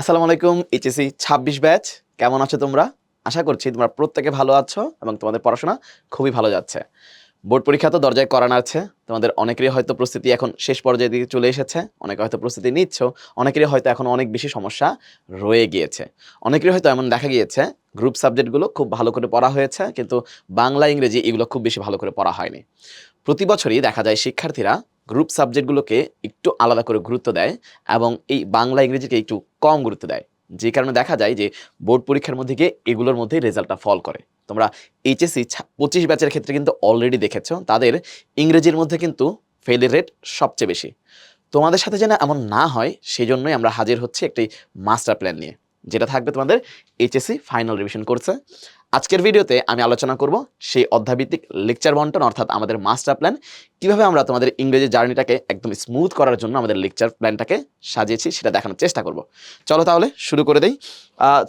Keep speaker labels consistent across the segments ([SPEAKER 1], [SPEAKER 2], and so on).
[SPEAKER 1] আসসালামু আলাইকুম, এইচএসসি ছাব্বিশ ব্যাচ। কেমন আছো তোমরা? আশা করছি তোমরা প্রত্যেকে ভালো আছো এবং তোমাদের পড়াশোনা খুবই ভালো যাচ্ছে। বোর্ড পরীক্ষা তো দরজায় করানো আছে। তোমাদের অনেকেরই হয়তো প্রস্তুতি এখন শেষ পর্যায়ে দিকে চলে এসেছে। অনেকে হয়তো প্রস্তুতি নিচ্ছ। অনেকেরই হয়তো এখন অনেক বেশি সমস্যা রয়ে গিয়েছে। অনেকেরই হয়তো এমন দেখা গিয়েছে, গ্রুপ সাবজেক্টগুলো খুব ভালো করে পড়া হয়েছে, কিন্তু বাংলা, ইংরেজি এগুলো খুব বেশি ভালো করে পড়া হয়নি। প্রতি বছরই দেখা যায় শিক্ষার্থীরা গ্রুপ সাবজেক্টগুলোকে একটু আলাদা করে গুরুত্ব দেয় এবং এই বাংলা ইংরেজিকে একটু কম গুরুত্ব দেয়। যে কারণে দেখা যায় যে বোর্ড পরীক্ষার মধ্যে গিয়ে এগুলোর মধ্যেই রেজাল্টটা ফল করে। তোমরা এইচএসসি পঁচিশ ব্যাচের ক্ষেত্রে কিন্তু অলরেডি দেখেছ, তাদের ইংরেজির মধ্যে কিন্তু ফেলের রেট সবচেয়ে বেশি। তোমাদের সাথে যেন এমন না হয় সেই জন্যই আমরা হাজির হচ্ছি একটি মাস্টার প্ল্যান নিয়ে, যেটা থাকবে তোমাদের এইচএসসি ফাইনাল রিভিশন করছে আজকের ভিডিওতে আমি আলোচনা করব সেই অধ্যাভিত্তিক লেকচার বন্টন, অর্থাৎ আমাদের মাস্টার প্ল্যান কীভাবে আমরা তোমাদের ইংরেজি জার্নিটাকে একদম স্মুথ করার জন্য আমাদের লেকচার প্ল্যানটাকে সাজিয়েছি সেটা দেখানোর চেষ্টা করব। চলো তাহলে শুরু করে দেই।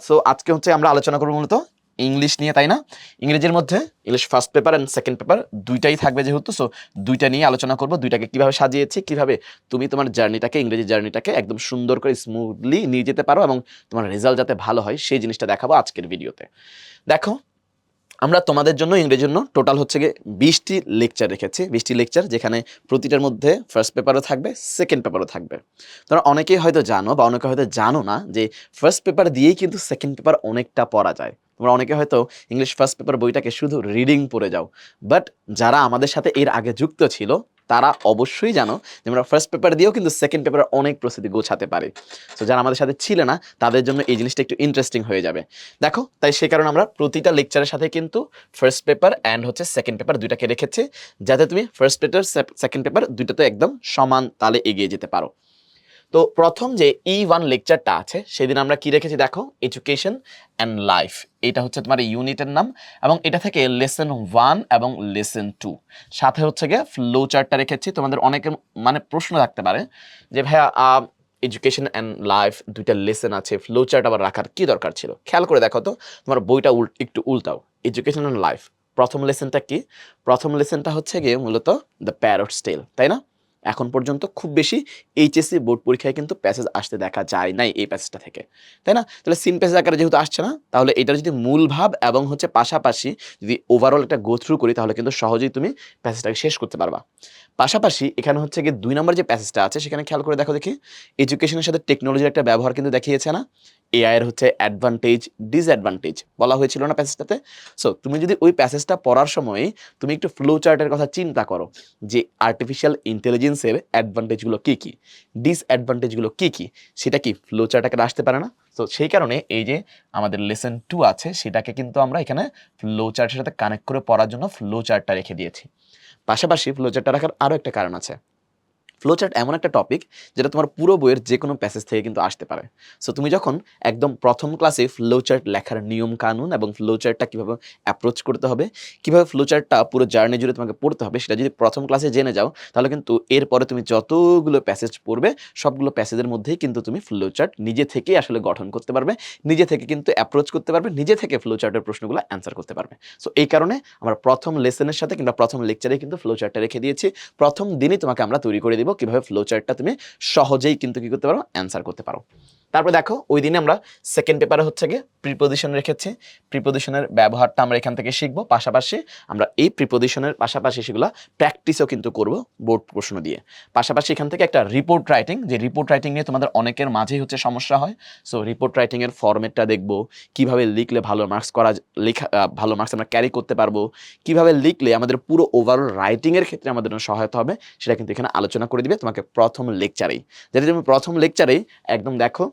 [SPEAKER 1] সো আজকে হচ্ছে আমরা আলোচনা করব মূলত ইংলিশ নিয়ে, তাই না? ইংরেজির মধ্যে English first paper and second paper দুইটাই থাকবে যেহেতু সো দুইটা নিয়ে আলোচনা করব, দুইটাকে কীভাবে সাজিয়েছি, কীভাবে তুমি তোমার জার্নিটাকে, ইংরেজি জার্নিটাকে একদম সুন্দর করে স্মুথলি নিয়ে যেতে পারো এবং তোমার রেজাল্ট যাতে ভালো হয়, সেই জিনিসটা দেখাবো আজকের ভিডিওতে। দেখো আমরা তোমাদের জন্য, ইংরেজির জন্য টোটাল হচ্ছে গিয়ে বিশটি লেকচার রেখেছি। বিশটি লেকচার যেখানে প্রতিটার মধ্যে ফার্স্ট পেপারও থাকবে সেকেন্ড পেপারও থাকবে। তোমরা অনেকেই হয়তো জানো বা অনেকে হয়তো জানো না যে ফার্স্ট পেপার দিয়েই কিন্তু সেকেন্ড পেপার অনেকটা পড়া যায়। তোমরা অনেকে হয়তো ইংলিশ ফার্স্ট পেপার বইটাকে শুধু রিডিং পড়ে যাও। বাট যারা আমাদের সাথে এর আগে যুক্ত ছিল তারা অবশ্যই জানো যে আমরা ফার্স্ট পেপার দিয়েও কিন্তু সেকেন্ড পেপার অনেক প্রস্তুতি গোছাতে পারি। তো যারা আমাদের সাথে ছিল না, তাদের জন্য এই জিনিসটা একটু ইন্টারেস্টিং হয়ে যাবে। দেখো, তাই সে কারণে আমরা প্রতিটা লেকচারের সাথে কিন্তু ফার্স্ট পেপার অ্যান্ড হচ্ছে সেকেন্ড পেপার দুইটাকে রেখেছি, যাতে তুমি ফার্স্ট পেপার সেকেন্ড পেপার দুইটাতে একদম সমান তালে এগিয়ে যেতে পারো। তো প্রথম যে ই ওয়ান লেকচারটা আছে, সেদিন আমরা কি রেখেছি দেখো? এডুকেশন অ্যান্ড লাইফ এটা হচ্ছে তোমার ইউনিটের নাম এবং এটা থেকে লেসন ওয়ান এবং লেসন টু সাথে হচ্ছে গিয়ে ফ্লো চার্টটা রেখেছি। তোমাদের অনেকের মানে প্রশ্ন থাকতে পারে যে, ভাইয়া এডুকেশন অ্যান্ড লাইফ দুইটা লেসন আছে ফ্লো চার্ট আবার রাখার কি দরকার ছিল? খেয়াল করে দেখো তো, তোমার বইটা উল একটু উল্টাও। এডুকেশন অ্যান্ড লাইফ প্রথম লেসনটা কি? প্রথম লেসনটা হচ্ছে গিয়ে মূলত দ্য প্যারট স্টেল তাই না? এখন পর্যন্ত খুব বেশি এইচএসসি বোর্ড পরীক্ষায় কিন্তু প্যাসেজ আসতে দেখা যায় নাই এই প্যাসেজটা থেকে। তাই না? তাহলে সিন প্যাসেজ আকারে যেহেতু আসছে না, তাহলে এটার যদি মূল ভাব এবং হচ্ছে পাশাপাশি যদি ওভারঅল একটা গো থ্রু করি, তাহলে কিন্তু সহজেই তুমি প্যাসেজটাকে শেষ করতে পারবা। পাশাপাশি এখানে হচ্ছে গিয়ে দুই নম্বর যে প্যাসেজটা আছে, সেখানে খেয়াল করে দেখো দেখি এডুকেশনের সাথে টেকনোলজির একটা ব্যবহার কিন্তু দেখিয়েছে না? এআই এর হচ্ছে অ্যাডভান্টেজ ডিসঅ্যাডভান্টেজ বলা হয়েছিল না প্যাসেজটাতে সো তুমি যদি ওই প্যাসেজটা পড়ার সময় তুমি একটু ফ্লো চার্টের কথা চিন্তা করো, যে আর্টিফিশিয়াল ইন্টেলিজেন্সের অ্যাডভান্টেজগুলো কী কী? ডিসঅ্যাডভান্টেজগুলো কী কী? সেটা কি ফ্লো চার্ট আকারে আসতে পারে না? তো সেই কারণে এই যে আমাদের লেসন টু আছে, সেটাকে কিন্তু আমরা এখানে ফ্লো চার্টের সাথে কানেক্ট করে পড়ার জন্য ফ্লো চার্টটা রেখে দিয়েছি। পাশাপাশি ফ্লো চার্টটা রাখার আরও একটা কারণ আছে। ফ্লোচার্ট এমন একটা টপিক যেটা তোমার পুরো বইয়ের যে কোনো প্যাসেজ থেকে কিন্তু আসতে পারে। সো তুমি যখন একদম প্রথম ক্লাসে ফ্লোচার্ট লেখার নিয়ম কানুন এবং ফ্লোচার্টটা কীভাবে অ্যাপ্রোচ করতে হবে, কীভাবে ফ্লোচার্টটা পুরো জার্নি জুড়ে তোমাকে পড়তে হবে, সেটা যদি প্রথম ক্লাসে জেনে যাও, তাহলে কিন্তু এরপরে তুমি যতগুলো প্যাসেজ পড়বে, সবগুলো প্যাসেজের মধ্যেই কিন্তু তুমি ফ্লোচার্ট নিজে থেকেই আসলে গঠন করতে পারবে, নিজে থেকে কিন্তু অ্যাপ্রোচ করতে পারবে, নিজে থেকে ফ্লোচার্টের প্রশ্নগুলো অ্যান্সার করতে পারবে। সো এই কারণে আমরা প্রথম লেসনের সাথে কিংবা প্রথম লেকচারে কিন্তু ফ্লোচার্টটা রেখে দিয়েছি। প্রথম দিনই তোমাকে আমরা তৈরি করে দিব কীভাবে ফ্লো চার্টটা তুমি সহজেই কিন্তু কি করতে পারো? অ্যান্সার করতে পারো। তারপরে দেখো, ওই দিনে আমরা সেকেন্ড পেপারে হচ্ছে গিয়ে প্রিপোজিশন রেখেছি প্রিপোজিশনের ব্যবহারটা আমরা এখান থেকে শিখব। পাশাপাশি আমরা এই প্রিপোজিশনের পাশাপাশি সেগুলো প্র্যাকটিসও কিন্তু করব বোর্ড প্রশ্ন দিয়ে। পাশাপাশি এখান থেকে একটা রিপোর্ট রাইটিং যে রিপোর্ট রাইটিং নিয়ে তোমাদের অনেকের মাঝেই হচ্ছে সমস্যা হয়। সো রিপোর্ট রাইটিংয়ের ফরম্যাটটা দেখব, কীভাবে লিখলে ভালো মার্কস করা লেখা ভালো মার্কস আমরা ক্যারি করতে পারব, কীভাবে লিখলে আমাদের পুরো ওভারঅল রাইটিংয়ের ক্ষেত্রে আমাদের সহায়তা হবে, সেটা কিন্তু এখানে আলোচনা করে দিবে তোমাকে প্রথম লেকচারেই যাতে তুমি প্রথম লেকচারেই একদম দেখো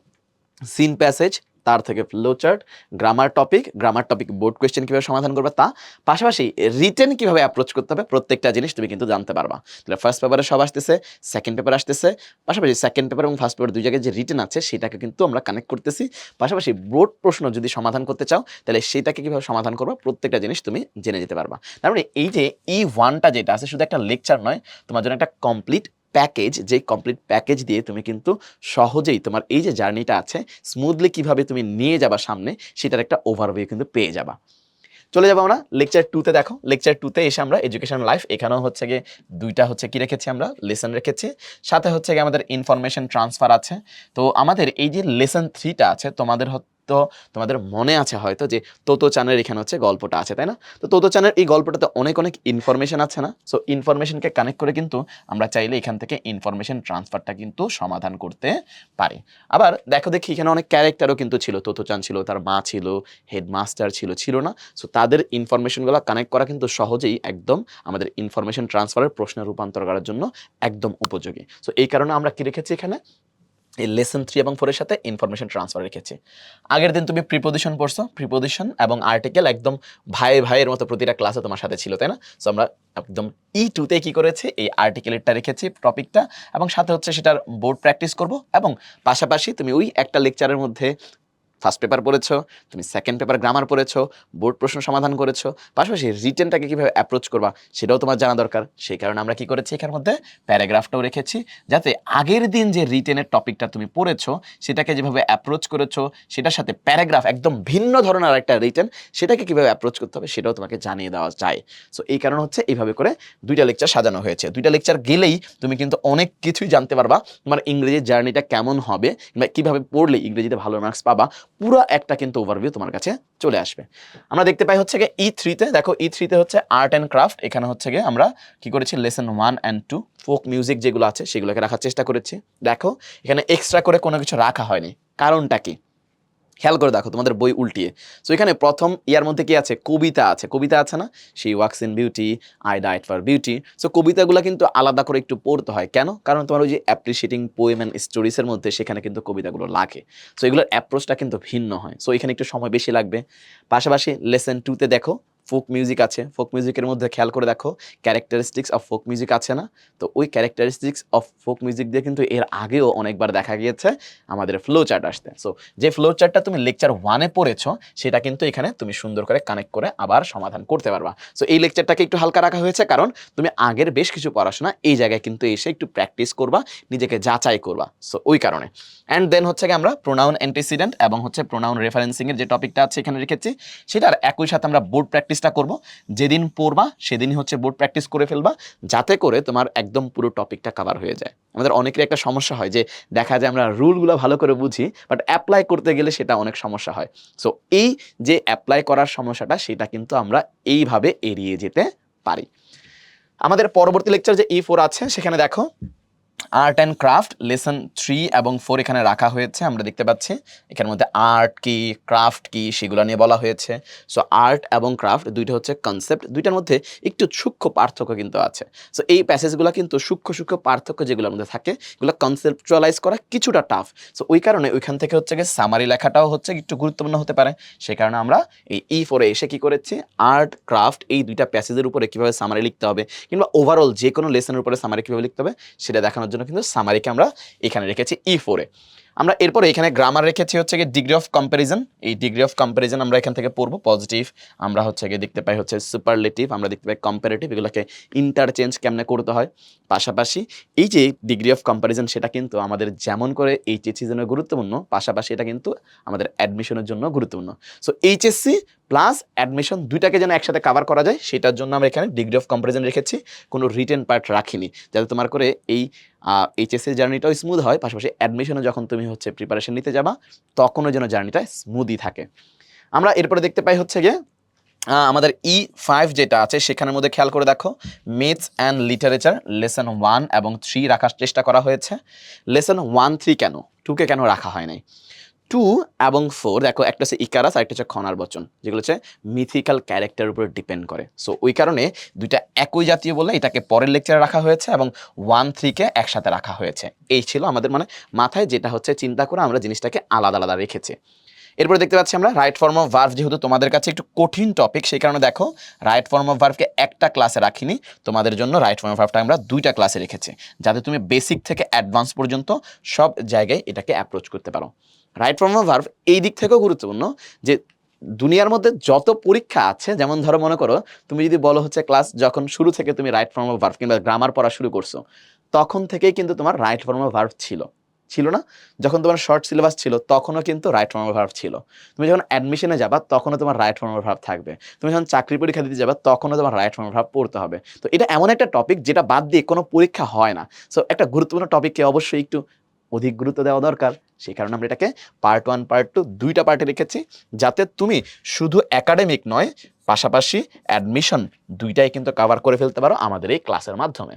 [SPEAKER 1] সিন প্যাসেজ তার থেকে flow chart grammar topic grammar topic board question কীভাবে সমাধান করবে তা, পাশাপাশি রিটেন কীভাবে অ্যাপ্রোচ করতে হবে প্রত্যেকটা জিনিস তুমি কিন্তু জানতে পারবা। তাহলে ফার্স্ট পেপারে সব আসতেছে সেকেন্ড পেপার আসতেছে, পাশাপাশি সেকেন্ড পেপার এবং ফার্স্ট পেপার দুই জায়গায় যে রিটেন আছে সেটাকে কিন্তু আমরা কানেক্ট করতেছি। পাশাপাশি বোর্ড প্রশ্ন যদি সমাধান করতে চাও, তাহলে সেটাকে কীভাবে সমাধান করবা প্রত্যেকটা জিনিস তুমি জেনে যেতে পারবা। তার মানে এই যে ই ওয়ানটা যেটা আছে শুধু একটা লেকচার নয়, তোমার জন্য একটা কমপ্লিট প্যাকেজ যে কমপ্লিট প্যাকেজ দিয়ে তুমি কিন্তু সহজেই তোমার এই যে জার্নিটা আছে স্মুথলি কীভাবে তুমি নিয়ে যাবা সামনে, সেটার একটা ওভারভিউ কিন্তু পেয়ে যাবা। চলে যাব আমরা লেকচার টুতে দেখো। লেকচার টুতে এসে আমরা এডুকেশন লাইফ এখানেও হচ্ছে গিয়ে দুইটা হচ্ছে কি রেখেছি আমরা? লেসন রেখেছি। সাথে হচ্ছে গিয়ে আমাদের ইনফরমেশন ট্রান্সফার আছে। তো আমাদের এই যে লেসন থ্রিটা আছে, তোমাদের হয়তো তোমাদের মনে আছে হয়তো যে তোতো চানের এখানে হচ্ছে গল্পটা আছে, তাই না? তো তোতো চানের এই গল্পটাতে অনেক অনেক ইনফরমেশন আছে না? সো ইনফরমেশনকে কানেক্ট করে কিন্তু আমরা চাইলে এখান থেকে ইনফরমেশন ট্রান্সফারটা কিন্তু সমাধান করতে পারি। আবার দেখো, দেখি এখানে অনেক ক্যারেক্টারও কিন্তু ছিল। তোতো চান ছিল, তার মা ছিল হেডমাস্টার ছিল ছিল না? সো তাদের ইনফরমেশনগুলো কানেক্ট করা কিন্তু সহজেই একদম আমাদের ইনফরমেশন ট্রান্সফারের প্রশ্নে রূপান্তর করার জন্য একদম উপযোগী। সো এই কারণে আমরা কি রেখেছি এখানে? এই লেসন থ্রি এবং ফোরের সাথে ইনফরমেশন ট্রান্সফার রেখেছি আগের দিন তুমি প্রিপোজিশন পড়ছো প্রিপোজিশন এবং আর্টিকেল একদম ভাই ভাইয়ের মতো প্রতিটা ক্লাসে তোমার সাথে ছিল, তাই না? সো আমরা একদম ই টুতে কী করেছি? এই আর্টিকেলেরটা রেখেছি টপিকটা এবং সাথে হচ্ছে সেটার বোর্ড প্র্যাকটিস করব, এবং পাশাপাশি তুমি ওই একটা লেকচারের মধ্যে ফার্স্ট পেপার পড়েছো, তুমি সেকেন্ড পেপার গ্রামার পড়েছো বোর্ড প্রশ্ন সমাধান করেছ, পাশাপাশি রিটেনটাকে কীভাবে অ্যাপ্রোচ করবা সেটাও তোমার জানা দরকার। সেই কারণে আমরা কি করেছি, এখানের মধ্যে প্যারাগ্রাফটাও রেখেছি, যাতে আগের দিন যে রিটেনের টপিকটা তুমি পড়েছো, সেটাকে যেভাবে অ্যাপ্রোচ করেছ, সেটার সাথে প্যারাগ্রাফ একদম ভিন্ন ধরনের একটা রিটেন সেটাকে কীভাবে অ্যাপ্রোচ করতে হবে সেটাও তোমাকে জানিয়ে দেওয়া যায়। সো এই কারণ হচ্ছে এইভাবে করে দুইটা লেকচার সাজানো হয়েছে। দুইটা লেকচার গেলেই তুমি কিন্তু অনেক কিছুই জানতে পারবা, তোমার ইংরেজির জার্নিটা কেমন হবে কীভাবে পড়লে ইংরেজিতে ভালো মার্কস পাবা পুরো একটা কিন্তু ওভারভিউ তোমার কাছে চলে আসবে। আমরা দেখতে পাই হচ্ছে গিয়ে ই থ্রিতে দেখো ই থ্রিতে হচ্ছে আর্ট অ্যান্ড ক্রাফট এখানে হচ্ছে গিয়ে আমরা কি করেছি? Lesson one and two folk music যেগুলো আছে সেগুলোকে রাখার চেষ্টা করেছি। দেখো, এখানে এক্সট্রা করে কোনো কিছু রাখা হয়নি। কারণটা কি? খেয়াল করে দেখো, তোমাদের বই উল্টিয়ে। সো এখানে প্রথম ইয়ার মধ্যে কি আছে? কবিতা আছে। কবিতা আছে না? সেই walks in beauty, I died for beauty. So কবিতাগুলো কিন্তু আলাদা করে একটু পড়তে হয়। কেন? কারণ তোমার ওই যে অ্যাপ্রিসিয়েটিং পোয়েম অ্যান্ড স্টোরিজের মধ্যে সেখানে কিন্তু কবিতাগুলো লাগে। সো এগুলোর অ্যাপ্রোচটা কিন্তু ভিন্ন হয়। সো এখানে একটু সময় বেশি লাগবে। পাশাপাশি লেসন টুতে দেখো ফোক মিউজিক আছে। ফোক মিউজিকের মধ্যে খেয়াল করে দেখো ক্যারেক্টারিস্টিক্স অফ ফোক মিউজিক আছে না? তো ওই ক্যারেক্টারিস্টিক্স অফ ফোক মিউজিক দিয়ে কিন্তু এর আগেও অনেকবার দেখা গিয়েছে, আমাদের ফ্লো চার্ট আসতে সো যে ফ্লো চার্টটা তুমি লেকচার ওয়ানে পড়েছো, সেটা কিন্তু এখানে তুমি সুন্দর করে কানেক্ট করে আবার সমাধান করতে পারবা। সো এই লেকচারটাকে একটু হালকা রাখা হয়েছে, কারণ তুমি আগের বেশ কিছু পড়াশোনা এই জায়গায় কিন্তু এসে একটু প্র্যাকটিস করবা, নিজেকে যাচাই করবা। সো ওই কারণে। অ্যান্ড দেন হচ্ছে আমরা প্রোনাউন অ্যান্টিসিডেন্ট এবং হচ্ছে প্রোনাউন রেফারেন্সিংয়ের যে টপিকটা আছে এখানে রেখেছি, সেটার একই সাথে আমরা বোর্ড প্র্যাকটিসটা করব। যেদিন পড়বা, সেদিনই হচ্ছে বোর্ড প্র্যাকটিস করে ফেলবা, যাতে করে তোমার একদম পুরো টপিকটা কভার হয়ে যায়। আমাদের অনেকের একটা সমস্যা হয় যে দেখা যায় আমরা রুলগুলো ভালো করে বুঝি বাট অ্যাপ্লাই করতে গেলে সেটা অনেক সমস্যা হয়। সো এই যে অ্যাপ্লাই করার সমস্যাটা, সেটা কিন্তু আমরা এইভাবে এড়িয়ে যেতে পারি। আমাদের পরবর্তী লেকচার যে ই ফোর আছে, সেখানে দেখো art and craft lesson three এবং ফোর এখানে রাখা হয়েছে। আমরা দেখতে পাচ্ছি, এখানের মধ্যে আর্ট কি ক্রাফট কি, সেগুলো নিয়ে বলা হয়েছে। সো আর্ট এবং ক্রাফট দুইটা হচ্ছে কনসেপ্ট দুইটার মধ্যে একটু সূক্ষ্ম পার্থক্য কিন্তু আছে। সো এই প্যাসেজগুলো কিন্তু সূক্ষ্ম সূক্ষ্ম পার্থক্য যেগুলোর মধ্যে থাকে, এগুলো কনসেপচুয়ালাইজ করা কিছুটা টাফ সো ওই কারণে ওইখান থেকে হচ্ছে গিয়ে সামারি লেখাটাও হচ্ছে একটু গুরুত্বপূর্ণ হতে পারে। সেই কারণে আমরা এই ই ফোরে এসে কি করেছি আর্ট ক্রাফট এই দুইটা প্যাসেজের উপরে কীভাবে সামারি লিখতে হবে, কিংবা ওভারঅল যে কোনো লেসনের উপরে সামারি কীভাবে লিখতে হবে, সেটা দেখানোর জন্য কিন্তু সামারিকে আমরা এখানে রেখেছি ই ফোরে আমরা এরপরে এখানে গ্রামার রেখেছি হচ্ছে গিয়ে ডিগ্রি অফ কম্পারিজন এই ডিগ্রি অফ কম্পারিজন আমরা এখান থেকে পড়ব পজিটিভ আমরা হচ্ছে গিয়ে দেখতে পাই হচ্ছে সুপারলেটিভ আমরা দেখতে পাই কম্পারেটিভ এগুলোকে ইন্টারচেঞ্জ কেমনে করতে হয়। পাশাপাশি এই যে ডিগ্রি অফ কম্পারিজন সেটা কিন্তু আমাদের যেমন করে এইচএসসির জন্য গুরুত্বপূর্ণ, পাশাপাশি এটা কিন্তু আমাদের অ্যাডমিশনের জন্য গুরুত্বপূর্ণ। সো এইচএসসি প্লাস অ্যাডমিশন দুইটাকে যেন একসাথে কাভার করা যায়, সেটার জন্য আমরা এখানে ডিগ্রি অফ কম্পারিজন রেখেছি। কোনো রিটেন পার্ট রাখিনি। যাতে তোমার করে এই এইচএসসি জার্নিটাও স্মুথ হয়, পাশাপাশি অ্যাডমিশনে যখন তুমি হচ্ছে প্রিপারেশন নিতে যাবা, তখনও যেন জার্নিটা স্মুদি থাকে। আমরা এরপরে দেখতে পাই হচ্ছে গিয়ে আমাদের ই ফাইভ যেটা আছে, সেখানের মধ্যে খেয়াল করে দেখো myths and literature lesson one এবং থ্রি রাখার চেষ্টা করা হয়েছে। লেসন ওয়ান থ্রি কেন? টুকে কেন রাখা হয় নাই? টু এবং ফোর, দেখো একটা হচ্ছে ইকারাস আর একটা হচ্ছে খনার বচন, যেগুলো হচ্ছে মিথিক্যাল ক্যারেক্টার উপর ডিপেন্ড করে। সো ওই কারণে দুইটা একই জাতীয় বলে এটাকে পরের লেকচারে রাখা হয়েছে এবং ওয়ান থ্রিকে একসাথে রাখা হয়েছে। এই ছিল আমাদের মানে মাথায় যেটা হচ্ছে চিন্তা করে আমরা জিনিসটাকে আলাদা আলাদা রেখেছি। এরপরে দেখতে পাচ্ছি আমরা রাইট ফর্ম অফ ভার্ভ যেহেতু তোমাদের কাছে একটু কঠিন টপিক সেই কারণে দেখো রাইট ফর্ম অফ ভার্ভকে একটা ক্লাসে রাখিনি, তোমাদের জন্য রাইট ফর্ম অফ ভার্ভটা আমরা দুইটা ক্লাসে রেখেছি, যাতে তুমি বেসিক থেকে অ্যাডভান্স পর্যন্ত সব জায়গায় এটাকে অ্যাপ্রোচ করতে পারো। রাইট ফর্ম অফ ভার্ভ এই দিক থেকেও গুরুত্বপূর্ণ যে দুনিয়ার মধ্যে যত পরীক্ষা আছে, যেমন ধরো মনে করো, তুমি যদি বলো হচ্ছে ক্লাস যখন শুরু থেকে তুমি রাইট ফর্ম অফ ভার্ভ কিংবা গ্রামার পড়া শুরু করছ, তখন থেকেই কিন্তু তোমার রাইট ফর্ম অফ ভার্ভ ছিল। ছিল না? যখন তোমার শর্ট সিলেবাস ছিল, তখনও কিন্তু রাইট ফর্ম ভার্ভ ছিল। তুমি যখন অ্যাডমিশনে যাবা, তখনও তোমার রাইট ফর্ম ভার্ভ থাকবে। তুমি যখন চাকরি পরীক্ষা দিতে যাবা, তখনও তোমার রাইট ফর্ম ভার্ব পড়তে হবে। তো এটা এমন একটা টপিক যেটা বাদ দিয়ে কোনো পরীক্ষা হয় না। সো একটা গুরুত্বপূর্ণ টপিককে অবশ্যই একটু অধিক গুরুত্ব দেওয়া দরকার। সেই কারণে আমরা এটাকে পার্ট ওয়ান পার্ট টু দুইটা পার্টে রেখেছি, যাতে তুমি শুধু একাডেমিক নয়, পাশাপাশি অ্যাডমিশন দুইটাই কিন্তু কভার করে ফেলতে পারো আমাদের এই ক্লাসের মাধ্যমে।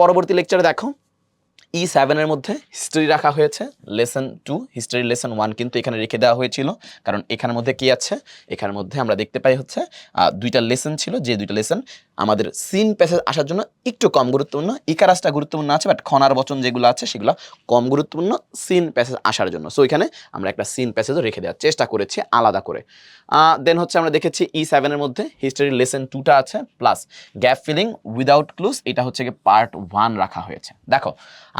[SPEAKER 1] পরবর্তী লেকচারে দেখো ই সেভেনের মধ্যে হিস্ট্রি রাখা হয়েছে। Lesson two history lesson one কিন্তু এখানে রেখে দেওয়া হয়েছিল। কারণ এখানের মধ্যে কি আছে? এখানের মধ্যে আমরা দেখতে পাই হচ্ছে দুইটা লেসন ছিল। যে দুইটা লেসন আমাদের সিন প্যাসেজ আসার জন্য একটু কম গুরুত্বপূর্ণ, ইকারাসটা গুরুত্বপূর্ণ আছে বাট খনার বচন যেগুলো আছে, সেগুলো কম গুরুত্বপূর্ণ সিন প্যাসেজ আসার জন্য। সো এখানে আমরা একটা সিন প্যাসেজও রেখে দেওয়ার চেষ্টা করেছি আলাদা করে। দেন হচ্ছে আমরা দেখেছি ই সেভেনের মধ্যে হিস্ট্রি লেসন টুটা আছে plus gap filling without clues এটা হচ্ছে পার্ট ওয়ান রাখা হয়েছে। দেখো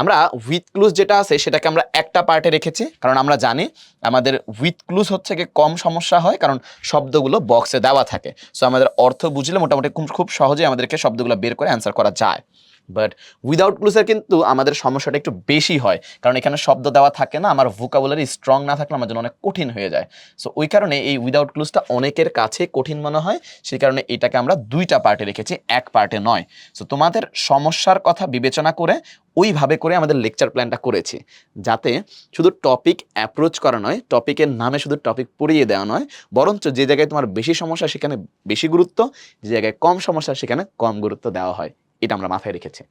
[SPEAKER 1] আমরা উইথ ক্লুজ যেটা আছে সেটাকে আমরা একটা পার্টে রেখেছি, কারণ আমরা জানি আমাদের উইথ ক্লুজ হচ্ছে কি কম সমস্যা হয়, কারণ শব্দগুলো বক্সে দেওয়া থাকে। সো আমাদের অর্থ বুঝলে মোটামুটি খুব খুব সহজেই আমাদেরকে শব্দগুলো বের করে অ্যান্সার করা যায়। বাট উইদাউট ক্লুসের কিন্তু আমাদের সমস্যাটা একটু বেশি হয়। কারণ এখানে শব্দ দেওয়া থাকে না, আমার ভোকাবুলারি স্ট্রং না থাকলে আমার জন্য অনেক কঠিন হয়ে যায়। সো ওই কারণে এই উইদাউট ক্লুজটা অনেকের কাছে কঠিন মনে হয়। সেই কারণে এটাকে আমরা দুইটা পার্টে রেখেছি, এক পার্টে নয়। সো তোমাদের সমস্যার কথা বিবেচনা করে, ওইভাবে করে আমাদের লেকচার প্ল্যানটা করেছি। যাতে শুধু টপিক অ্যাপ্রোচ করা নয় টপিকের নামে শুধু টপিক পড়িয়ে দেওয়া নয়, বরঞ্চ যে জায়গায় তোমার বেশি সমস্যা, সেখানে বেশি গুরুত্ব, যে জায়গায় কম সমস্যা, সেখানে কম গুরুত্ব দেওয়া হয়। এটা আমরা মাথায় রেখেছি।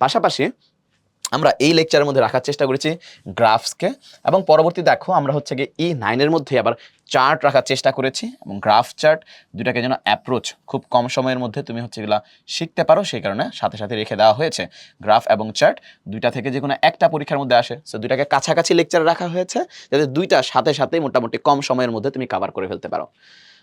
[SPEAKER 1] পাশাপাশি আমরা এই লেকচারের মধ্যে রাখার চেষ্টা করেছি গ্রাফসকে এবং পরবর্তী দেখো আমরা হচ্ছে গিয়ে ই নাইনের মধ্যে আবার চার্ট রাখার চেষ্টা করেছি এবং গ্রাফ চার্ট দুটাকে যেন অ্যাপ্রোচ খুব কম সময়ের মধ্যে তুমি হচ্ছে এগুলা শিখতে পারো, সেই কারণে সাথে সাথে রেখে দেওয়া হয়েছে। গ্রাফ এবং চার্ট দুইটা থেকে যে কোনো একটা পরীক্ষার মধ্যে আসে। সো দুইটাকে কাছাকাছি লেকচার রাখা হয়েছে যাতে দুইটা সাথে সাথে মোটামুটি কম সময়ের মধ্যে তুমি কভার করে ফেলতে পারো।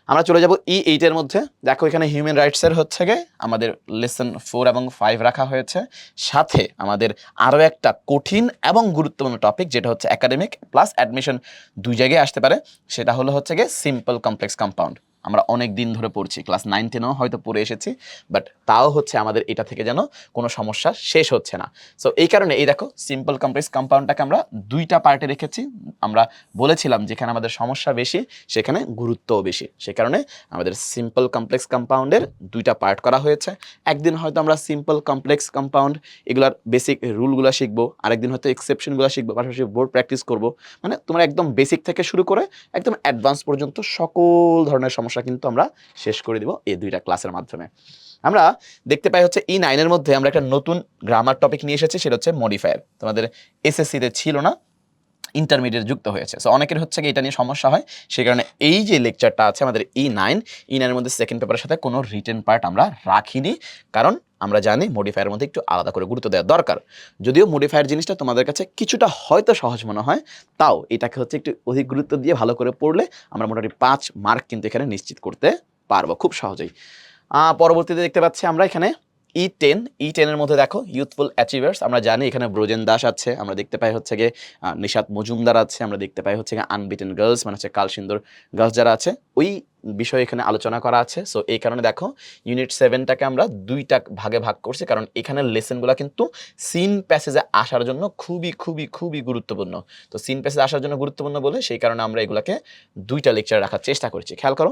[SPEAKER 1] আমরা চলে যাব ই এইটের মধ্যে। দেখো এখানে হিউম্যান রাইটসের হচ্ছে গে আমাদের লেসন ফোর এবং ফাইভ রাখা হয়েছে। সাথে আমাদের আরও একটা কঠিন এবং গুরুত্বপূর্ণ টপিক যেটা হচ্ছে একাডেমিক প্লাস অ্যাডমিশন দুই জায়গায় আসতে পারে। সেটা হলো হচ্ছে গিয়ে সিম্পল কমপ্লেক্স কম্পাউন্ড আমরা অনেক দিন ধরে পড়ছি ক্লাস নাইন টেনেও হয়তো পড়ে এসেছি বাট তাও হচ্ছে আমাদের এটা থেকে যেন কোনো সমস্যা শেষ হচ্ছে না। সো এই কারণে, এই দেখো সিম্পল কমপ্লেক্স কম্পাউন্ডটাকে আমরা দুইটা পার্টে রেখেছি। আমরা বলেছিলাম যেখানে আমাদের সমস্যা বেশি, সেখানে গুরুত্বও বেশি। সে কারণে আমাদের সিম্পল কমপ্লেক্স কম্পাউন্ডের দুইটা পার্ট করা হয়েছে। একদিন হয়তো আমরা সিম্পল কমপ্লেক্স কম্পাউন্ড এগুলার বেসিক রুলগুলো শিখব, আরেকদিন হয়তো এক্সেপশনগুলো শিখব, পাশাপাশি বোর্ড প্র্যাকটিস করব। মানে তোমার একদম বেসিক থেকে শুরু করে একদম অ্যাডভান্স পর্যন্ত সকল ধরনের সমস্যা কিন্তু আমরা শেষ করে দিব এই দুইটা ক্লাসের মাধ্যমে। আমরা দেখতে পাই হচ্ছে ই নাইনের মধ্যে আমরা একটা নতুন গ্রামার টপিক নিয়ে এসেছি, সেটা হচ্ছে মডিফায়ার তোমাদের এসএসসিতে ছিল না ইন্টারমিডিয়েট যুক্ত হয়েছে। সো অনেকের হচ্ছে কি এটা নিয়ে সমস্যা হয়। সেই কারণে এই যে লেকচারটা আছে আমাদের ই নাইন ই নাইনের মধ্যে সেকেন্ড পেপারের সাথে কোনো রিটেন পার্ট আমরা রাখিনি। কারণ আমরা জানি মডিফায়ারের মধ্যে একটু আলাদা করে গুরুত্ব দেওয়া দরকার। যদিও মডিফায়ার জিনিসটা তোমাদের কাছে কিছুটা হয়তো সহজ মনে হয়, তাও এটাকে হচ্ছে একটু অধিক গুরুত্ব দিয়ে ভালো করে পড়লে আমরা মোটামুটি পাঁচ মার্ক কিন্তু এখানে নিশ্চিত করতে পারব খুব সহজেই। পরবর্তীতে দেখতে পাচ্ছি আমরা এখানে ই টেন ই টেনের মধ্যে দেখো ইউথফুল অ্যাচিভার্স আমরা জানি এখানে ব্রোজেন দাস আছে, আমরা দেখতে পাই হচ্ছে গিয়ে নিশাত মজুমদার আছে, আমরা দেখতে পাই হচ্ছে আনবিটেন গার্লস মানে হচ্ছে কালসিন্দর গার্লস যারা আছে, ওই বিষয়ে এখানে আলোচনা করা আছে। সো এই কারণে দেখো ইউনিট সেভেনটাকে আমরা দুইটা ভাগে ভাগ করছি, কারণ এখানে লেসনগুলো কিন্তু সিন প্যাসেজে আসার জন্য খুবই খুবই খুবই গুরুত্বপূর্ণ। তো সিন প্যাসেজে আসার জন্য গুরুত্বপূর্ণ বলে সেই কারণে আমরা এগুলোকে দুইটা লেকচার রাখার চেষ্টা করেছি। খেয়াল করো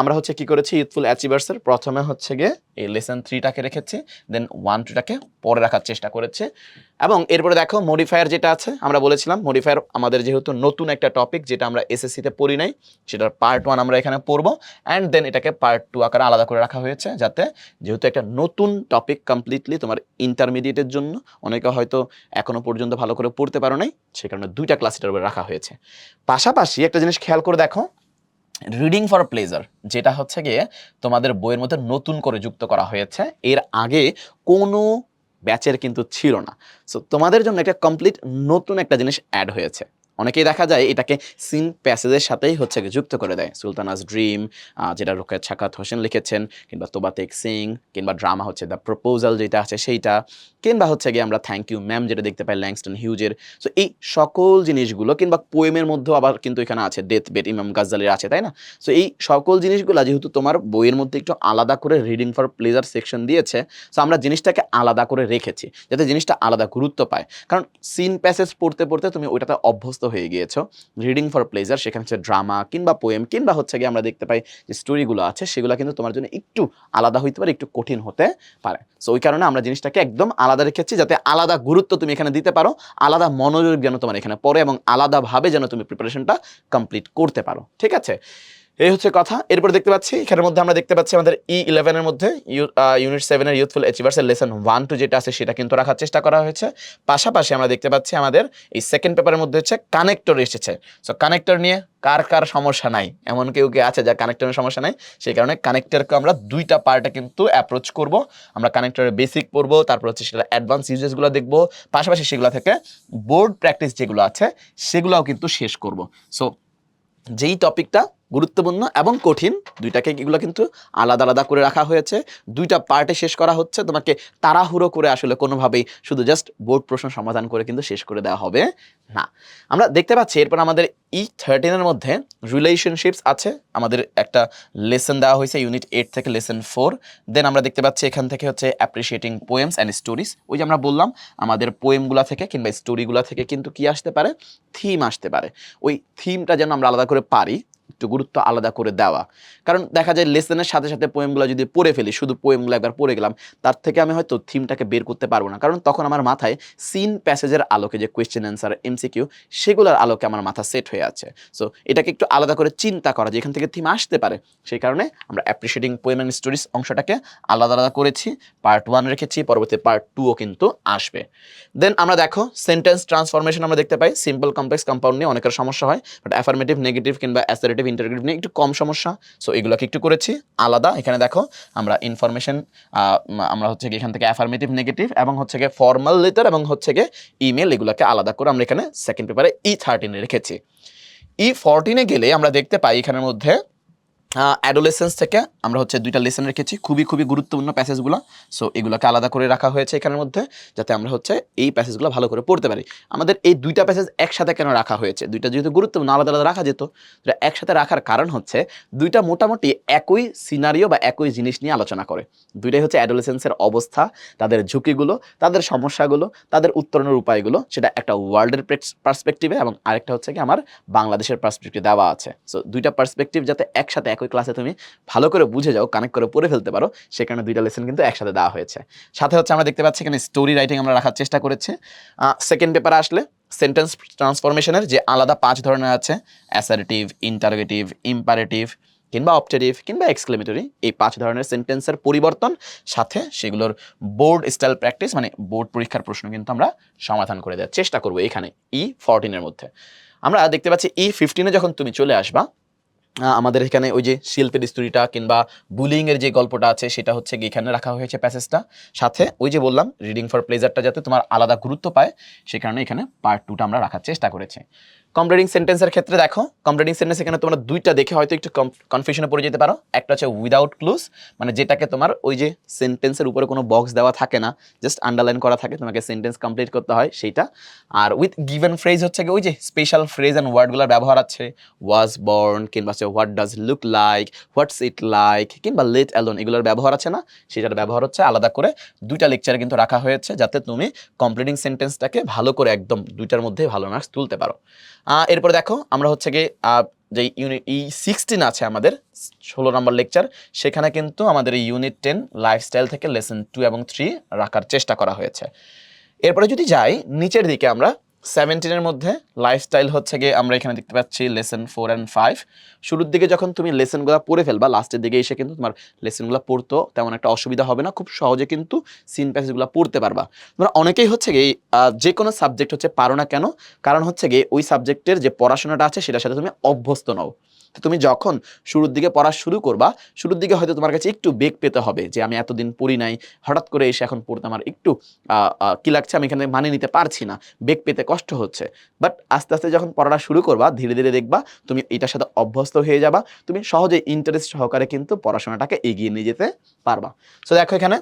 [SPEAKER 1] আমরা হচ্ছে কি করেছি ইউথফুল অ্যাচিভার্সের প্রথমে হচ্ছে গিয়ে এই লেসন থ্রিটাকে রেখেছি দেন ওয়ান টুটাকে পরে রাখার চেষ্টা করেছে। এবং এরপরে দেখো মডিফায়ার যেটা আছে, আমরা বলেছিলাম মডিফায়ার আমাদের যেহেতু নতুন একটা টপিক যেটা আমরা এসএসসিতে পড়ি নাই, সেটার পার্ট ওয়ান আমরা এখানে পড়ব অ্যান্ড দেন এটাকে পার্ট টু আকারে আলাদা করে রাখা হয়েছে যাতে যেহেতু একটা নতুন টপিক কমপ্লিটলি তোমার ইন্টারমিডিয়েটের জন্য, অনেকে হয়তো এখনও পর্যন্ত ভালো করে পড়তে পারো নাই, সে কারণে দুইটা ক্লাস এটার উপরে রাখা হয়েছে। পাশাপাশি একটা জিনিস খেয়াল করে দেখো রিডিং ফর প্লেজার যেটা হচ্ছে গিয়ে তোমাদের বইয়ের মধ্যে নতুন করে যুক্ত করা হয়েছে, এর আগে কোনো ব্যাচের কিন্তু ছিল না। সো তোমাদের জন্য একটা কমপ্লিট নতুন একটা জিনিস অ্যাড হয়েছে। অনেকেই দেখা যায় এটাকে সিন প্যাসেজের সাথেই হচ্ছে যুক্ত করে দেয়। সুলতানাস ড্রিম যেটা রোকেত ছাকাত হোসেন লিখেছেন, কিংবা তোবাতেক সিং, কিংবা ড্রামা হচ্ছে দ্য প্রপোজাল যেটা আছে সেইটা, কিংবা হচ্ছে গিয়ে আমরা থ্যাংক ইউ ম্যাম যেটা দেখতে পাই ল্যাংস্টন হিউজের। সো এই সকল জিনিসগুলো, কিংবা পোয়েমের মধ্যেও আবার কিন্তু এখানে আছে ডেথ বেট ইমাম গাজ্জালির আছে, তাই না? সো এই সকল জিনিসগুলো যেহেতু তোমার বইয়ের মধ্যে একটু আলাদা করে রিডিং ফর প্লেজার সেকশন দিয়েছে, সো আমরা জিনিসটাকে আলাদা করে রেখেছি, যাতে জিনিসটা আলাদা গুরুত্ব পায়। কারণ সিন প্যাসেজ পড়তে পড়তে তুমি ওইটাতে অভ্যস্ত হয়ে গিয়েছো। রিডিং ফর প্লেজার সেখানে হচ্ছে ড্রামা কিংবা পোয়েম কিংবা হচ্ছে গিয়ে আমরা দেখতে পাই যে স্টোরিগুলো আছে, সেগুলো কিন্তু তোমার জন্য একটু আলাদা হইতে পারে, একটু কঠিন হতে পারে। সো ওই কারণে আমরা জিনিসটাকে একদম আলাদা রেখেছি যাতে আলাদা গুরুত্ব তুমি এখানে দিতে পারো, আলাদা মনোযোগ যেন তোমার এখানে পড়ে এবং আলাদাভাবে যেন তুমি প্রিপারেশনটা কমপ্লিট করতে পারো। ঠিক আছে? এই হচ্ছে কথা। এরপর দেখতে পাচ্ছি, এখানের মধ্যে আমরা দেখতে পাচ্ছি আমাদের ই ইলেভেনের মধ্যে ইউনিট সেভেনের ইউথফুল অ্যাচিভার্সের লেসন ওয়ান টু যেটা আছে সেটা কিন্তু রাখার চেষ্টা করা হয়েছে। পাশাপাশি আমরা দেখতে পাচ্ছি আমাদের এই সেকেন্ড পেপারের মধ্যে হচ্ছে কানেক্টর এসেছে। সো কানেক্টর নিয়ে কার কার সমস্যা নাই? এমন কেউ কি আছে যা কানেক্টরের সমস্যা নাই? সেই কারণে কানেক্টরকে আমরা দুইটা পার্টে কিন্তু অ্যাপ্রোচ করব। আমরা কানেক্টরের বেসিক পড়ব, তারপর হচ্ছে সেটা অ্যাডভান্স ইউজেসগুলো দেখব। পাশাপাশি সেগুলো থেকে বোর্ড প্র্যাকটিস যেগুলো আছে, সেগুলোও কিন্তু শেষ করব। সো যেই টপিকটা গুরুত্বপূর্ণ এবং কঠিন। দুইটাকে এগুলো কিন্তু আলাদা আলাদা করে রাখা হয়েছে। দুইটা পার্টে শেষ করা হচ্ছে। তোমাকে তাড়াহুড়ো করে আসলে কোনোভাবেই শুধু জাস্ট বোর্ড প্রশ্ন সমাধান করে কিন্তু শেষ করে দেওয়া হবে না। আমরা দেখতে পাচ্ছি এরপর আমাদের ই থার্টিনের মধ্যে রিলেশনশিপস আছে। আমাদের একটা লেসন দেওয়া হয়েছে ইউনিট এইট থেকে লেসন ফোর দেন আমরা দেখতে পাচ্ছি এখান থেকে হচ্ছে অ্যাপ্রিসিয়েটিং পোয়েমস অ্যান্ড স্টোরিজ ওই যে আমরা বললাম, আমাদের পোয়েমগুলো থেকে কিংবা স্টোরিগুলো থেকে কিন্তু কি আসতে পারে? থিম আসতে পারে। ওই থিমটা যেন আমরা আলাদা করে পারি একটু গুরুত্ব আলাদা করে দেওয়া। কারণ দেখা যায় লেসনের সাথে সাথে পোয়েমগুলো যদি পড়ে ফেলি, শুধু পোয়েমগুলো একবার পড়ে গেলাম, তার থেকে আমি হয়তো থিমটাকে বের করতে পারব না। কারণ তখন আমার মাথায় সিন প্যাসেজের আলোকে যে কোয়েশ্চেন অ্যান্সার এমসিকিউ সেগুলোর আলোকে আমার মাথা সেট হয়ে আছে। সো এটাকে একটু আলাদা করে চিন্তা করা, যে এখান থেকে থিম আসতে পারে, সেই কারণে আমরা অ্যাপ্রিসিয়েটিং পোয়েম অ্যান্ড স্টোরিজ অংশটাকে আলাদা আলাদা করেছি। পার্ট ওয়ান রেখেছি, পরবর্তী পার্ট টুও কিন্তু আসবে। দেন আমরা দেখো সেন্টেন্স ট্রান্সফরমেশন আমরা দেখতে পাই। সিম্পল কমপ্লেক্স কম্পাউন্ড নিয়ে অনেকের সমস্যা হয় বাট অ্যাফার্মেটিভ নেগেটিভ কিংবা অ্যাসারেটিভ ইন্টারগ্রেটিভ নিয়ে একটু কম সমস্যা। সো এগুলোকে একটু করেছি। আলাদা। এখানে দেখো, আমরা ইনফরমেশন আমরা হচ্ছে এখান থেকে অ্যাফার্মেটিভ নেগেটিভ এবং হচ্ছে গিয়ে ফর্মাল লেটার এবং হচ্ছে গিয়ে ইমেল এগুলোকে আলাদা করে আমরা এখানে সেকেন্ড পেপারে ই থার্টিনে রেখেছি। ই ফোরটিনে গেলে আমরা দেখতে পাই এখানের মধ্যে অ্যাডোলেসেন্স থেকে আমরা হচ্ছে দুইটা লেসন রেখেছি। খুবই খুবই গুরুত্বপূর্ণ প্যাসেজগুলো সো এগুলোকে আলাদা করে রাখা হয়েছে এখানের মধ্যে, যাতে আমরা হচ্ছে এই প্যাসেজগুলো ভালো করে পড়তে পারি। আমাদের এই দুইটা প্যাসেজ একসাথে কেন রাখা হয়েছে? দুইটা যেহেতু গুরুত্বপূর্ণ, আলাদা আলাদা রাখা যেত একসাথে রাখার কারণ হচ্ছে দুইটা মোটামুটি একই সিনারিও বা একই জিনিস নিয়ে আলোচনা করে। দুইটাই হচ্ছে অ্যাডোলেসেন্সের অবস্থা, তাদের ঝুঁকিগুলো, তাদের সমস্যাগুলো, তাদের উত্তরণের উপায়গুলো, সেটা একটা ওয়ার্ল্ডের পার্সপেক্টিভে এবং আরেকটা হচ্ছে কি আমার বাংলাদেশের পার্সপেক্টিভ দেওয়া আছে। সো দুইটা পার্সপেক্টিভ যাতে একসাথে একই ক্লাসে তুমি ভালো করে বুঝে যাও কানেক্ট করে পড়ে ফেলতে পারো সে কারণে দুইটা লেসন কিন্তু একসাথে দেওয়া হয়েছে। সাথে হচ্ছে আমরা দেখতে পাচ্ছি এখানে স্টোরি রাইটিং আমরা রাখার চেষ্টা করেছি। সেকেন্ড পেপারে আসলে সেন্টেন্স ট্রান্সফরমেশনের যে আলাদা পাঁচ ধরনের আছে অ্যাসারেটিভ ইন্টারোগেটিভ ইম্পারেটিভ কিংবা অপটেটিভ কিংবা এক্সক্লেমেটরি এই পাঁচ ধরনের সেন্টেন্সের পরিবর্তন, সাথে সেগুলোর বোর্ড স্টাইল প্র্যাকটিস মানে বোর্ড পরীক্ষার প্রশ্ন কিন্তু আমরা সমাধান করে দেওয়ার চেষ্টা করব এখানে ই ফোরটিনের মধ্যে। আমরা দেখতে পাচ্ছি ই ফিফটিনে যখন তুমি চলে আসবা আমাদের এখানে ওই যে শিল্পের স্টোরিটা কিংবা বুলিংয়ের যে গল্পটা আছে, সেটা হচ্ছে গিয়ে এখানে রাখা হয়েছে প্যাসেজটা সাথে ওই যে বললাম রিডিং ফর প্লেজারটা যাতে তোমার আলাদা গুরুত্ব পায়, সে কারণে এখানে পার্ট টুটা আমরা রাখার চেষ্টা করেছি। কমপ্লিটিং সেন্টেন্সের ক্ষেত্রে দেখো কমপ্লিটিং সেন্টেন্স এখানে তোমরা দুইটা দেখে হয়তো একটু কনফিউশনে পড়ে যেতে পারো। একটা হচ্ছে উইদাউট ক্লুজ মানে যেটাকে তোমার ওই যে সেন্টেন্সের উপরে কোনো বক্স দেওয়া থাকে না জাস্ট আন্ডারলাইন করা থাকে, তোমাকে সেন্টেন্স কমপ্লিট করতে হয় সেইটা। আর উইথ গিভেন ফ্রেজ হচ্ছে ওই যে স্পেশাল ফ্রেজ অ্যান্ড ওয়ার্ডগুলোর ব্যবহার আছে। ওয়াজ বর্ন কিংবা হচ্ছে what does look like what's it like কিংবা লেট অ্যালোন এগুলোর ব্যবহার আছে না, সেটার ব্যবহার হচ্ছে আলাদা করে দুইটা লেকচারে কিন্তু রাখা হয়েছে, যাতে তুমি কমপ্লিটিং সেন্টেন্সটাকে ভালো করে একদম দুইটার মধ্যে ভালো মার্কস তুলতে পারো। এরপর দেখো, আমরা হচ্ছে কি যে ইউনিট ই সিক্সটিন আছে আমাদের, ষোলো নম্বর লেকচার সেখানে কিন্তু আমাদের ইউনিট টেন লাইফস্টাইল থেকে লেসন টু এবং থ্রি রাখার চেষ্টা করা হয়েছে। এরপরে যদি যাই, নিচের দিকে আমরা সেভেন্টিনের মধ্যে লাইফস্টাইল হচ্ছে গিয়ে আমরা এখানে দেখতে পাচ্ছি লেসন ফোর অ্যান্ড ফাইভ শুরুর দিকে যখন তুমি লেসনগুলো পড়ে ফেলবা লাস্টের দিকে এসে কিন্তু তোমার লেসনগুলো পড়তো, তেমন একটা অসুবিধা হবে না, খুব সহজে কিন্তু সিন প্যাসেজগুলো পড়তে পারবা। তোমরা অনেকেই হচ্ছে গিয়ে যে কোনো সাবজেক্ট হচ্ছে পারো না কেন? কারণ হচ্ছে গিয়ে ওই সাবজেক্টের যে পড়াশোনাটা আছে, সেটার সাথে তুমি অভ্যস্ত নও। তো তুমি যখন শুরুর দিকে পড়া শুরু করবা, শুরুর দিকে হয়তো তোমার কাছে একটু বেগ পেতে হবে যে আমি এতদিন পড়ি নাই, হঠাৎ করে এসে এখন পড়তে আমার একটু কি লাগছে আমি এখানে মানে নিতে পারছি না, বেগ পেতে কষ্ট হচ্ছে। বাট আস্তে আস্তে যখন পড়াটা শুরু করবা, ধীরে ধীরে দেখবা তুমি এটার সাথে অভ্যস্ত হয়ে যাবা, তুমি সহজে ইন্টারেস্ট সহকারে কিন্তু পড়াশোনাটাকে এগিয়ে নিয়ে যেতে পারবা। সো দেখো এখানে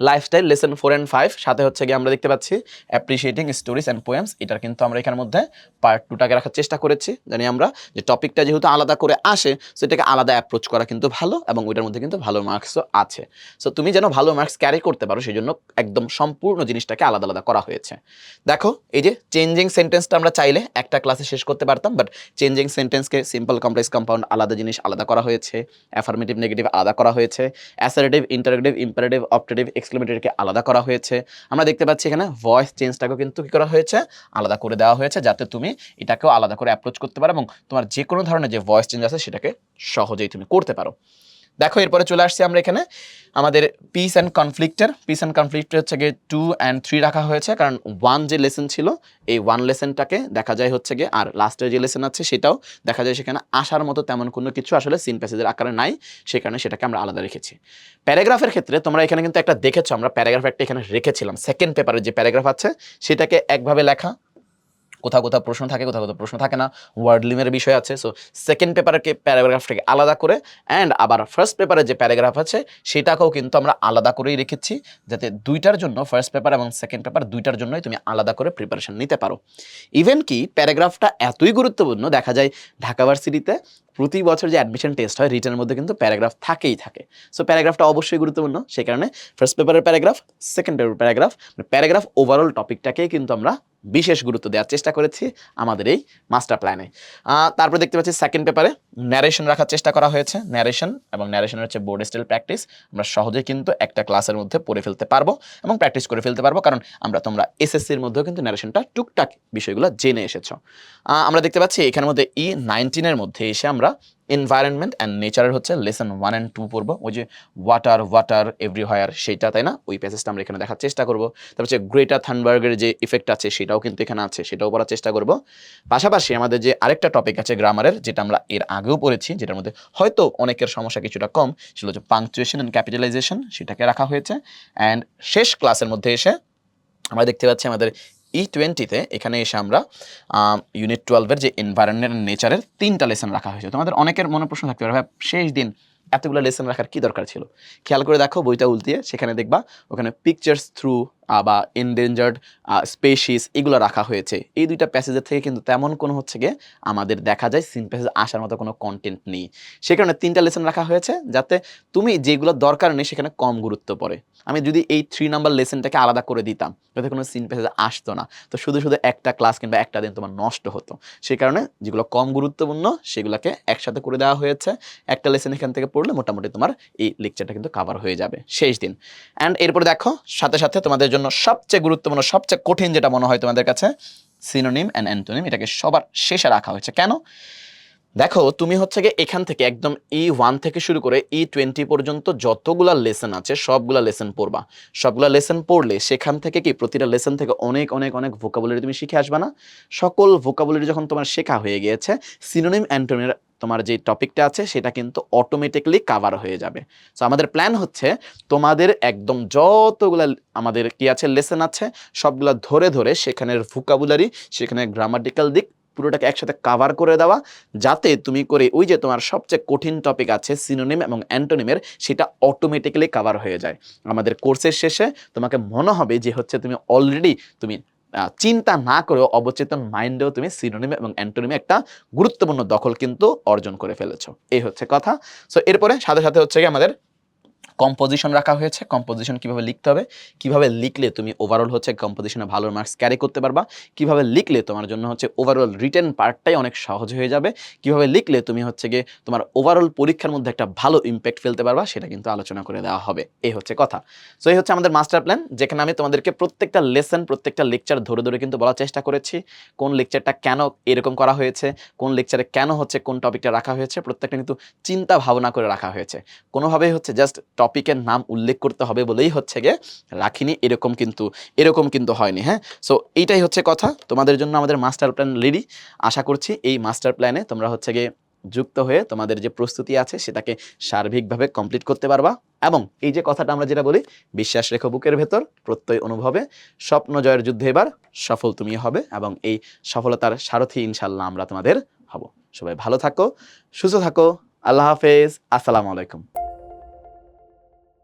[SPEAKER 1] lifestyle lesson four and five সাথে হচ্ছে গিয়ে আমরা দেখতে পাচ্ছি অ্যাপ্রিসিয়েটিং স্টোরিজ অ্যান্ড পোয়েমস এটার কিন্তু আমরা এখানের মধ্যে পার্ট টুটাকে রাখার চেষ্টা করেছি। জানি আমরা যে টপিকটা যেহেতু আলাদা করে আসে, সেটাকে আলাদা অ্যাপ্রোচ করা কিন্তু ভালো এবং ওইটার মধ্যে কিন্তু ভালো মার্কসও আছে। সো তুমি যেন ভালো মার্কস ক্যারি করতে পারো সেই জন্য একদম সম্পূর্ণ জিনিসটাকে আলাদা আলাদা করা হয়েছে। দেখো, এই যে চেঞ্জিং সেন্টেন্সটা আমরা চাইলে একটা ক্লাসে শেষ করতে পারতাম বাট চেঞ্জিং সেন্টেন্সকে সিম্পল কমপ্লেক্স কম্পাউন্ড আলাদা জিনিস আলাদা করা হয়েছে। অ্যাফার্মেটিভ নেগেটিভ আলাদা করা হয়েছে। অ্যাসারেটিভ ইন্টারেটিভ ইম্পারেটিভ অপটেটিভ এক্সক্লেমেটরিকে আলাদা করা হয়েছে। আমরা দেখতে পাচ্ছি এখানে ভয়েস চেঞ্জটাকেও কিন্তু কী করা হয়েছে? আলাদা করে দেওয়া হয়েছে যাতে তুমি এটাকেও আলাদা করে অ্যাপ্রোচ করতে পারো এবং তোমার যে কোনো ধরনের যে ভয়েস চেঞ্জ আছে সেটাকে সহজেই তুমি করতে পারো। দেখো, এরপরে চলে আসছি আমরা এখানে। আমাদের পিস অ্যান্ড কনফ্লিক্টের পিস অ্যান্ড কনফ্লিক্ট হচ্ছে গিয়ে টু অ্যান্ড থ্রি রাখা হয়েছে, কারণ ওয়ান যে লেসন ছিল, এই ওয়ান লেসনটাকে দেখা যায় হচ্ছে গিয়ে, আর লাস্টের যে লেসন আছে সেটাও দেখা যায় সেখানে আসার মতো তেমন কোনো কিছু আসলে সিন প্যাসেজের আকারে নাই, সেই কারণে সেটাকে আমরা আলাদা রেখেছি। প্যারাগ্রাফের ক্ষেত্রে তোমরা এখানে কিন্তু একটা দেখেছ, আমরা প্যারাগ্রাফ একটা এখানে রেখেছিলাম। সেকেন্ড পেপারের যে প্যারাগ্রাফ আছে, সেটাকে একভাবে লেখা কোথাও কোথাও প্রশ্ন থাকে, কোথাও কোথাও প্রশ্ন থাকে না। ওয়ার্ড লিমের বিষয় আছে সো সেকেন্ড পেপারকে প্যারাগ্রাফটাকে আলাদা করে অ্যান্ড আবার ফার্স্ট পেপারে যে প্যারাগ্রাফ আছে, সেটাকেও কিন্তু আমরা আলাদা করেই রেখেছি, যাতে দুইটার জন্য ফার্স্ট পেপার এবং সেকেন্ড পেপার দুইটার জন্যই তুমি আলাদা করে প্রিপারেশন নিতে পারো। ইভেন কি প্যারাগ্রাফটা এতই গুরুত্বপূর্ণ, দেখা যায় ঢাকা ভার্সিটিতে প্রতি বছর যে অ্যাডমিশন টেস্ট হয় রিটার্নের মধ্যে কিন্তু প্যারাগ্রাফ থাকেই থাকে। সো প্যারাগ্রাফটা অবশ্যই গুরুত্বপূর্ণ, সেই কারণে ফার্স্ট পেপারের প্যারাগ্রাফ সেকেন্ড পেপারের প্যারাগ্রাফ প্যারাগ্রাফ ওভারঅল টপিকটাকেই কিন্তু আমরা বিশেষ গুরুত্ব দেওয়ার চেষ্টা করেছি আমাদের এই মাস্টার প্ল্যানে তারপর দেখতে পাচ্ছি সেকেন্ড পেপারে ন্যারেশন রাখার চেষ্টা করা হয়েছে ন্যারেশন এবং ন্যারেশন হচ্ছে বোর্ড স্টাইল প্র্যাকটিস আমরা সহজেই কিন্তু একটা ক্লাসের মধ্যে পড়ে ফেলতে পারব এবং প্র্যাকটিস করে ফেলতে পারব, কারণ আমরা তোমরা এসএসসির মধ্যেও কিন্তু ন্যারেশনটা টুকটাক বিষয়গুলো জেনে এসেছ। আমরা দেখতে পাচ্ছি এখানের মধ্যে ই নাইনটিনের মধ্যে এসে আমরা এনভায়রনমেন্ট অ্যান্ড নেচারের হচ্ছে লেসন ওয়ান অ্যান্ড টু পড়ব। ওই যে ওয়াটার ওয়াটার এভরিহয়ার সেইটা, তাই না? ওই প্যাসেজটা আমরা এখানে দেখার চেষ্টা করব। তারপর হচ্ছে গ্রেটার থানবার্গের যে ইফেক্ট আছে, সেটাও কিন্তু এখানে আছে, সেটাও পড়ার চেষ্টা করব। পাশাপাশি আমাদের যে আরেকটা টপিক আছে গ্রামারের যেটা আমরা এর আগেও পড়েছি, যেটার মধ্যে হয়তো অনেকের সমস্যা কিছুটা কম, সেটা হচ্ছে পাংচুয়েশন অ্যান্ড ক্যাপিটালাইজেশন সেটাকে রাখা হয়েছে। অ্যান্ড শেষ ক্লাসের মধ্যে এসে আমরা দেখতে পাচ্ছি আমাদের ই টোয়েন্টিতে এখানে এসে আমরা ইউনিট টুয়েলভের যে এনভায়রনমেন্ট নেচারের তিনটা লেসন রাখা হয়েছে। তোমাদের অনেকের মনে প্রশ্ন থাকতে পারে, ভাই, শেষ দিন এতগুলো লেসন রাখার কী দরকার ছিল? খেয়াল করে দেখো, বইটা উল্টিয়ে সেখানে দেখবা, ওখানে পিকচার্স থ্রু বা এনডেঞ্জার্ড স্পেসিস এগুলো রাখা হয়েছে। এই দুইটা প্যাসেজের থেকে কিন্তু তেমন কোনো হচ্ছে গিয়ে আমাদের দেখা যায় সিন প্যাসেজ আসার মতো কোনো কন্টেন্ট নেই। সে কারণে তিনটা লেসন রাখা হয়েছে যাতে তুমি যেগুলো দরকার নেই সেখানে কম গুরুত্ব পড়ে। আমি যদি এই থ্রি নাম্বার লেসনটাকে আলাদা করে দিতাম, যাতে কোনো সিন প্যাসেজ আসতো না। তো শুধু শুধু একটা ক্লাস কিংবা একটা দিন তোমার নষ্ট হতো। সেই কারণে যেগুলো কম গুরুত্বপূর্ণ সেগুলোকে একসাথে করে দেওয়া হয়েছে। একটা লেসন এখান থেকে পড়লে মোটামুটি তোমার এই লেকচারটা কিন্তু কাভার হয়ে যাবে। শেষ দিন। অ্যান্ড এরপর দেখো, সাথে সাথে তোমাদের জন্য সবচেয়ে গুরুত্বপূর্ণ, সবচেয়ে কঠিন যেটা মনে হয় তোমাদের কাছে সিনোনিম অ্যান্ড অ্যান্টোনিম এটাকে সবার শেষে রাখা হয়েছে। কেন? দেখো, তুমি হচ্ছে গিয়ে এখান থেকে একদম ই ওয়ান থেকে শুরু করে ই টোয়েন্টি পর্যন্ত যতগুলা লেসন আছে, সবগুলা লেসন পড়বা। সবগুলা লেসন পড়লে সেখান থেকে কি প্রতিটা লেসন থেকে অনেক অনেক অনেক ভোকাবুলারি তুমি শিখে আসবে না? সকল ভোকাবুলারি যখন তোমার শেখা হয়ে গিয়েছে সিনোনিম অ্যান্টোনিমের তোমার যে টপিকটা আছে, সেটা কিন্তু অটোমেটিকলি কাভার হয়ে যাবে। সো আমাদের প্ল্যান হচ্ছে তোমাদের একদম যতগুলা আমাদের কি আছে লেসন আছে, সবগুলা ধরে ধরে সেখানের ভোকাবুলারি সেখানে গ্রামাটিক্যাল দিক পুরোটাকে একসাথে কাভার করে দেওয়া, যাতে তুমি করে ওই যে তোমার সবচেয়ে কঠিন টপিক আছে সিনোনিম এবং অ্যান্টোনিমের সেটা অটোমেটিক্যালি কাভার হয়ে যায়। আমাদের কোর্সের শেষে তোমাকে মনে হবে যে হচ্ছে তুমি অলরেডি তুমি চিন্তা না করেও অবচেতন মাইন্ডেও তুমি সিনোনিম এবং অ্যান্টোনিমে একটা গুরুত্বপূর্ণ দখল কিন্তু অর্জন করে ফেলেছো। এই হচ্ছে কথা। সো এরপরে সাথে সাথে হচ্ছে কি আমাদের কম্পোজিশন রাখা হয়েছে। কম্পোজিশন কীভাবে লিখতে হবে? কীভাবে লিখলে তুমি ওভারঅল হচ্ছে কম্পোজিশনে ভালো মার্কস ক্যারি করতে পারবা? কীভাবে লিখলে তোমার জন্য হচ্ছে ওভারঅল রিটেন পার্টটাই অনেক সহজ হয়ে যাবে? কীভাবে লিখলে তুমি হচ্ছে গিয়ে তোমার ওভারঅল পরীক্ষার মধ্যে একটা ভালো ইম্প্যাক্ট ফেলতে পারবা? সেটা কিন্তু আলোচনা করে দেওয়া হবে। এই হচ্ছে কথা। সো এই হচ্ছে আমাদের মাস্টার প্ল্যান যেখানে আমি তোমাদেরকে প্রত্যেকটা লেসন প্রত্যেকটা লেকচার ধরে ধরে কিন্তু বলার চেষ্টা করেছি। কোন লেকচারটা কেন এরকম করা হয়েছে? কোন লেকচারে কেন হচ্ছে কোন টপিকটা রাখা হয়েছে? প্রত্যেকটা কিন্তু চিন্তা ভাবনা করে রাখা হয়েছে। কোনোভাবেই হচ্ছে জাস্ট টপিকের নাম উল্লেখ করতে হবে বলেই হচ্ছে গিয়ে রাখিনি, এরকম কিন্তু এরকম কিন্তু হয়নি হ্যাঁ? সো এইটাই হচ্ছে কথা। তোমাদের জন্য আমাদের মাস্টার প্ল্যান রেডি আশা করছি এই মাস্টার প্ল্যানে তোমরা হচ্ছে গিয়ে যুক্ত হয়ে তোমাদের যে প্রস্তুতি আছে সেটাকে সার্বিকভাবে কমপ্লিট করতে পারবা। এবং এই যে কথাটা আমরা যেটা বলি, বিশ্বাস রেখো বুকের ভেতর, প্রত্যয় অনুভবে, স্বপ্ন জয়ের যুদ্ধে এবার সফল তুমি হবে এবং এই সফলতার সারথি ইনশাল্লাহ আমরা তোমাদের হব। সবাই ভালো থাকো, সুস্থ থাকো, আল্লাহ হাফেজ, আসসালামু আলাইকুম।